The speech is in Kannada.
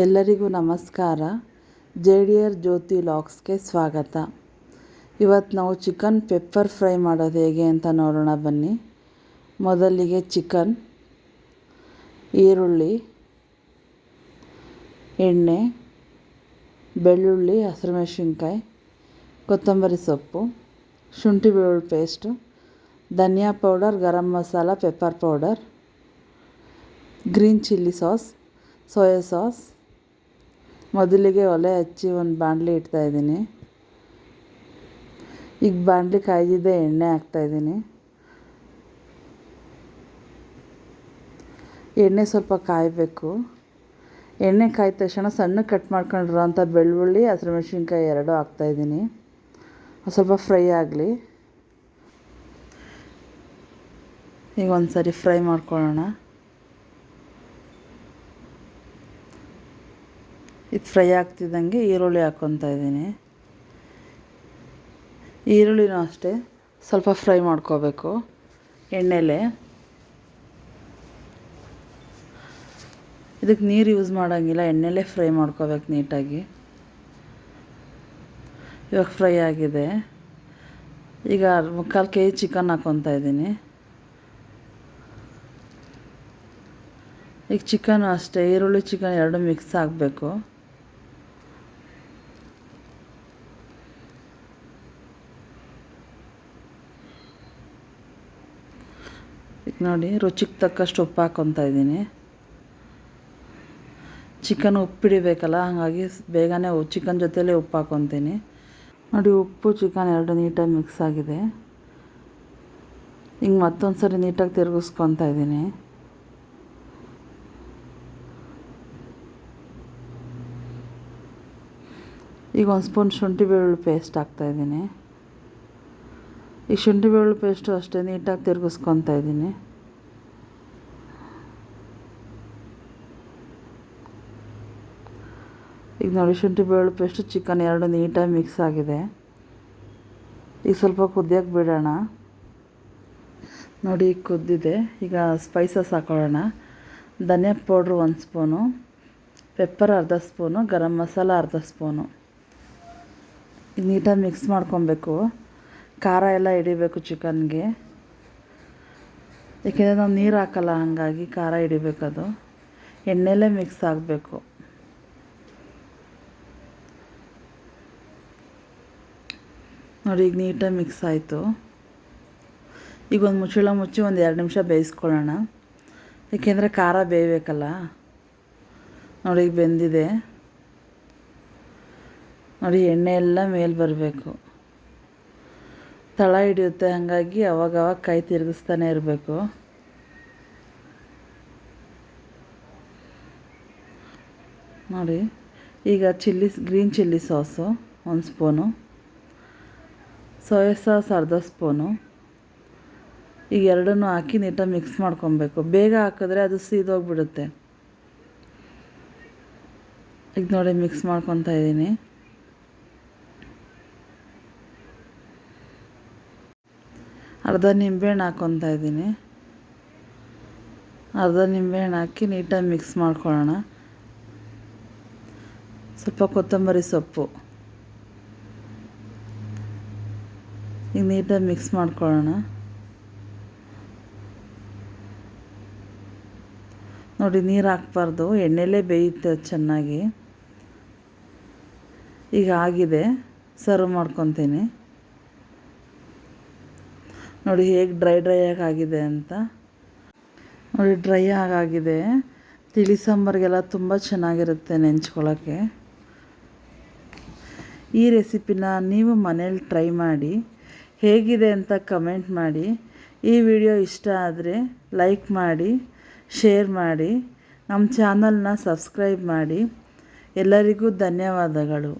ಎಲ್ಲರಿಗೂ ನಮಸ್ಕಾರ. ಜೆ ಡಿ ಆರ್ ಜ್ಯೋತಿ ಲಾಕ್ಸ್ಗೆ ಸ್ವಾಗತ. ಇವತ್ತು ನಾವು ಚಿಕನ್ ಪೆಪ್ಪರ್ ಫ್ರೈ ಮಾಡೋದು ಹೇಗೆ ಅಂತ ನೋಡೋಣ ಬನ್ನಿ. ಮೊದಲಿಗೆ ಚಿಕನ್, ಈರುಳ್ಳಿ, ಎಣ್ಣೆ, ಬೆಳ್ಳುಳ್ಳಿ, ಹಸಿರುಮೆಣಸಿನ್ಕಾಯಿ, ಕೊತ್ತಂಬರಿ ಸೊಪ್ಪು, ಶುಂಠಿ ಬೆಳ್ಳುಳ್ಳಿ ಪೇಸ್ಟು, ಧನಿಯಾ powder, garam masala, pepper powder, green chilli sauce, soya sauce ಮೊದಲಿಗೆ ಒಲೆ ಹಚ್ಚಿ ಒಂದು ಬಾಣಲಿ ಇಡ್ತಾಯಿದ್ದೀನಿ ಈಗ ಬಾಣಲಿ ಕಾಯ್ದಿದ್ದೆ ಎಣ್ಣೆ ಹಾಕ್ತಾಯಿದ್ದೀನಿ ಎಣ್ಣೆ ಸ್ವಲ್ಪ ಕಾಯಬೇಕು. ಎಣ್ಣೆ ಕಾಯ್ದ ತಕ್ಷಣ ಸಣ್ಣ ಕಟ್ ಮಾಡ್ಕೊಂಡಿರೋಂಥ ಬೆಳ್ಳುಳ್ಳಿ ಹಸಿರುಮೆಣ್ಸಿನ್ಕಾಯಿ ಎರಡೂ ಹಾಕ್ತಾಯಿದ್ದೀನಿ ಸ್ವಲ್ಪ ಫ್ರೈ ಆಗಲಿ. ಈಗ ಒಂದು ಸರಿ ಫ್ರೈ ಮಾಡ್ಕೊಳ್ಳೋಣ. ಇದು ಫ್ರೈ ಆಗ್ತಿದ್ದಂಗೆ ಈರುಳ್ಳಿ ಹಾಕ್ಕೊತಾ ಇದ್ದೀನಿ. ಈರುಳ್ಳಿನೂ ಅಷ್ಟೇ, ಸ್ವಲ್ಪ ಫ್ರೈ ಮಾಡ್ಕೋಬೇಕು. ಎಣ್ಣೆಲೆ. ಇದಕ್ಕೆ ನೀರು ಯೂಸ್ ಮಾಡೋಂಗಿಲ್ಲ, ಎಣ್ಣೆಲೇ ಫ್ರೈ ಮಾಡ್ಕೋಬೇಕು ನೀಟಾಗಿ. ಇವಾಗ ಫ್ರೈ ಆಗಿದೆ. ಈಗ ಮುಕ್ಕಾಲು ಕೆ ಜಿ ಚಿಕನ್ ಹಾಕ್ಕೊತಾ ಇದ್ದೀನಿ. ಈಗ ಚಿಕನ್ ಅಷ್ಟೇ, ಈರುಳ್ಳಿ ಚಿಕನ್ ಎರಡು ಮಿಕ್ಸ್ ಆಗಬೇಕು. ನೋಡಿ, ರುಚಿಗೆ ತಕ್ಕಷ್ಟು ಉಪ್ಪು ಹಾಕ್ಕೊತಾ ಇದ್ದೀನಿ. ಚಿಕನ್ ಉಪ್ಪಿಡಿಬೇಕಲ್ಲ, ಹಾಗಾಗಿ ಬೇಗನೆ ಚಿಕನ್ ಜೊತೆಲೇ ಉಪ್ಪು ಹಾಕ್ಕೊತೀನಿ ನೋಡಿ, ಉಪ್ಪು, ಚಿಕನ್ ಎರಡು ನೀಟಾಗಿ ಮಿಕ್ಸ್ ಆಗಿದೆ. ಹಿಂಗೆ ಮತ್ತೊಂದು ಸರಿ ನೀಟಾಗಿ ತಿರುಗಿಸ್ಕೊತಾ ಇದ್ದೀನಿ. ಈಗ ಒಂದು ಸ್ಪೂನ್ ಶುಂಠಿ ಬೆಳ್ಳುಳ್ಳಿ ಪೇಸ್ಟ್ ಹಾಕ್ತಾಯಿದ್ದೀನಿ ಈ ಶುಂಠಿ ಬೆಳ್ಳುಳ್ಳಿ ಪೇಸ್ಟು ಅಷ್ಟೇ ನೀಟಾಗಿ ತಿರುಗಿಸ್ಕೊತಾ ಇದ್ದೀನಿ. ಈಗ ನೋಡಿ, ಶುಂಠಿ ಬೆಳ್ಳುಳ್ಳಿ ಪೇಸ್ಟ್ ಚಿಕನ್ ಎರಡು ನೀಟಾಗಿ ಮಿಕ್ಸ್ ಆಗಿದೆ. ಈಗ ಸ್ವಲ್ಪ ಕುದಿಯೋಕ್ಕೆ ಬಿಡೋಣ. ನೋಡಿ, ಈಗ ಕುದ್ದಿದೆ. ಈಗ ಸ್ಪೈಸಸ್ ಹಾಕೊಳ್ಳೋಣ. ಧನಿಯಾ ಪೌಡ್ರ್ ಒಂದು ಸ್ಪೂನು ಪೆಪ್ಪರ್ ಅರ್ಧ ಸ್ಪೂನು ಗರಂ ಮಸಾಲ ಅರ್ಧ ಸ್ಪೂನು ಈಗ ನೀಟಾಗಿ ಮಿಕ್ಸ್ ಮಾಡ್ಕೊಬೇಕು. ಖಾರ ಎಲ್ಲ ಹಿಡಿಬೇಕು ಚಿಕನ್ಗೆ ಏಕೆಂದರೆ ನಾವು ನೀರು ಹಾಕಲ್ಲ, ಹಾಗಾಗಿ ಖಾರ ಹಿಡಿಬೇಕದು. ಎಣ್ಣೆಲೇ ಮಿಕ್ಸ್ ಆಗಬೇಕು. ನೋಡಿ, ಈಗ ನೀಟಾಗಿ ಮಿಕ್ಸ್ ಆಯಿತು. ಈಗ ಒಂದು ಮುಚ್ಚಳ ಮುಚ್ಚಿ ಒಂದು ಎರಡು ನಿಮಿಷ ಬೇಯಿಸ್ಕೊಳ್ಳೋಣ. ಏಕೆಂದರೆ ಖಾರ ಬೇಯಬೇಕಲ್ಲ. ನೋಡಿ, ಈಗ ಬೆಂದಿದೆ. ನೋಡಿ, ಎಣ್ಣೆ ಎಲ್ಲ ಮೇಲೆ ಬರಬೇಕು. ತಳ ಹಿಡಿಯುತ್ತೆ, ಹಾಗಾಗಿ ಅವಾಗವಾಗ ಕೈ ತಿರುಗಿಸ್ತಾನೆ ಇರಬೇಕು. ನೋಡಿ, ಈಗ ಚಿಲ್ಲಿ ಗ್ರೀನ್ ಚಿಲ್ಲಿ ಸಾಸು ಒಂದು ಸ್ಪೂನು ಸೋಯಾ ಸಾಸ್ ಅರ್ಧ ಸ್ಪೂನು. ಈಗ ಎರಡನ್ನೂ ಹಾಕಿ ನೀಟಾಗಿ ಮಿಕ್ಸ್ ಮಾಡ್ಕೊಬೇಕು. ಬೇಗ ಹಾಕಿದ್ರೆ ಅದು ಸೀದೋಗ್ಬಿಡುತ್ತೆ. ಈಗ ನೋಡಿ ಮಿಕ್ಸ್ ಮಾಡ್ಕೊತಾ ಇದ್ದೀನಿ. ಅರ್ಧ ನಿಂಬೆಹಣ್ಣು ಹಾಕ್ಕೊತಾ ಇದ್ದೀನಿ. ಅರ್ಧ ನಿಂಬೆಹಣ್ಣು ಹಾಕಿ ನೀಟಾಗಿ ಮಿಕ್ಸ್ ಮಾಡ್ಕೊಳ್ಳೋಣ. ಸ್ವಲ್ಪ ಕೊತ್ತಂಬರಿ ಸೊಪ್ಪು. ಈಗ ನೀಟಾಗಿ ಮಿಕ್ಸ್ ಮಾಡ್ಕೊಳ್ಳೋಣ. ನೋಡಿ, ನೀರು ಹಾಕ್ಬಾರ್ದು. ಎಣ್ಣೆಲೇ ಬೇಯುತ್ತೆ ಚೆನ್ನಾಗಿ. ಈಗ ಆಗಿದೆ. ಸರ್ವ್ ಮಾಡ್ಕೊತೀನಿ. ನೋಡಿ, ಹೇಗೆ ಡ್ರೈ ಡ್ರೈ ಆಗಿದೆ ಅಂತ. ನೋಡಿ, ಡ್ರೈ ಆಗಾಗಿದೆ ತಿಳಿ ಸಾಂಬಾರಿಗೆಲ್ಲ ತುಂಬ ಚೆನ್ನಾಗಿರುತ್ತೆ ನೆಂಚ್ಕೊಳ್ಳೋಕ್ಕೆ ಈ ರೆಸಿಪಿನ ನೀವು ಮನೇಲಿ ಟ್ರೈ ಮಾಡಿ. ಹೇಗಿದೆ ಅಂತ ಕಮೆಂಟ್ ಮಾಡಿ. ಈ ವಿಡಿಯೋ ಇಷ್ಟ ಆದರೆ ಲೈಕ್ ಮಾಡಿ ಶೇರ್ ಮಾಡಿ ನಮ್ಮ ಚಾನಲ್ನ ಸಬ್ಸ್ಕ್ರೈಬ್ ಮಾಡಿ. ಎಲ್ಲರಿಗೂ ಧನ್ಯವಾದಗಳು.